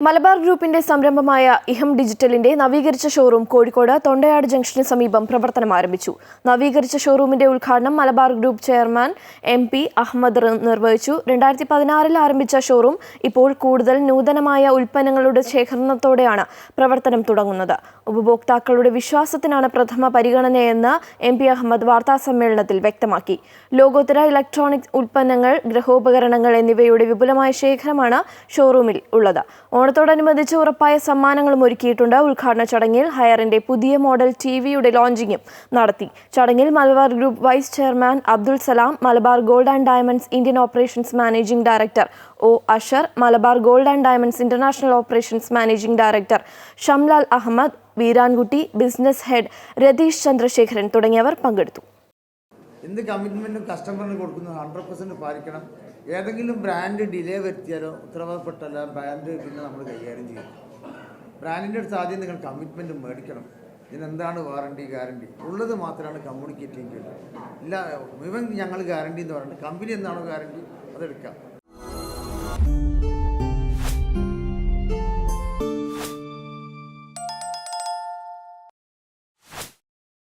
മലബാർ ഗ്രൂപ്പിന്റെ സംരംഭമായ ഇഹം ഡിജിറ്റലിന്റെ നവീകരിച്ച ഷോറൂം കോഴിക്കോട് തൊണ്ടയാട് ജംഗ്ഷന് സമീപം പ്രവർത്തനം ആരംഭിച്ചു. നവീകരിച്ച ഷോറൂമിന്റെ ഉദ്ഘാടനം Malabar group chairman M P Ahmed നിർവഹിച്ചു. രണ്ടായിരത്തി പതിനാറിൽ ആരംഭിച്ച ഷോറൂം ഇപ്പോൾ കൂടുതൽ നൂതനമായ ഉൽപ്പന്നങ്ങളുടെ ശേഖരണത്തോടെയാണ് പ്രവർത്തനം തുടങ്ങുന്നത്. ഉപഭോക്താക്കളുടെ വിശ്വാസത്തിനാണ് പ്രഥമ പരിഗണനയെന്ന് എം പി അഹമ്മദ് വാർത്താസമ്മേളനത്തിൽ വ്യക്തമാക്കി. ലോകോത്തര ഇലക്ട്രോണിക് ഉൽപ്പന്നങ്ങൾ ഗൃഹോപകരണങ്ങൾ എന്നിവയുടെ വിപുലമായ ശേഖരമാണ് ഷോറൂമിൽ ഉള്ളത്. ഓണത്തോടനുബന്ധിച്ച് ഉറപ്പായ സമ്മാനങ്ങളും ഒരുക്കിയിട്ടുണ്ട്. ഉദ്ഘാടന ചടങ്ങിൽ ഹയറിന്റെ പുതിയ മോഡൽ ടി വിയുടെ ലോഞ്ചിങ്ങും നടത്തി. ചടങ്ങിൽ Malabar group vice chairman Abdul Salam Malabar gold and diamonds Indian operations managing director O Ashar Malabar gold and diamonds international operations managing director Shamlal Ahmed Veerankutty business head Ratheesh Chandrasekharan തുടങ്ങിയവർ പങ്കെടുത്തു. എന്ത് കമ്മിറ്റ്മെന്റും കസ്റ്റമറിന് കൊടുക്കുന്നത് hundred percent പാലിക്കണം. ഏതെങ്കിലും brand delay വരുത്തിയാലോ ഉത്തരവാദപ്പെട്ടല്ല brand പിന്നെ നമ്മൾ കൈകാര്യം ചെയ്യും ബ്രാൻഡിന്റെ അടുത്ത് ആദ്യം നിങ്ങൾ കമ്മിറ്റ്മെന്റ് മേടിക്കണം. ഇതിനെന്താണ് വാറണ്ടി ഗ്യാരണ്ടി ഉള്ളത് മാത്രമാണ് കമ്മ്യൂണിക്കേറ്റ് ചെയ്യുന്നത് ഇല്ല ഇവൻ ഞങ്ങൾ ഗ്യാരണ്ടി എന്ന് പറയുന്നത് കമ്പനി എന്താണോ ഗ്യാരണ്ടി അതെടുക്കാം.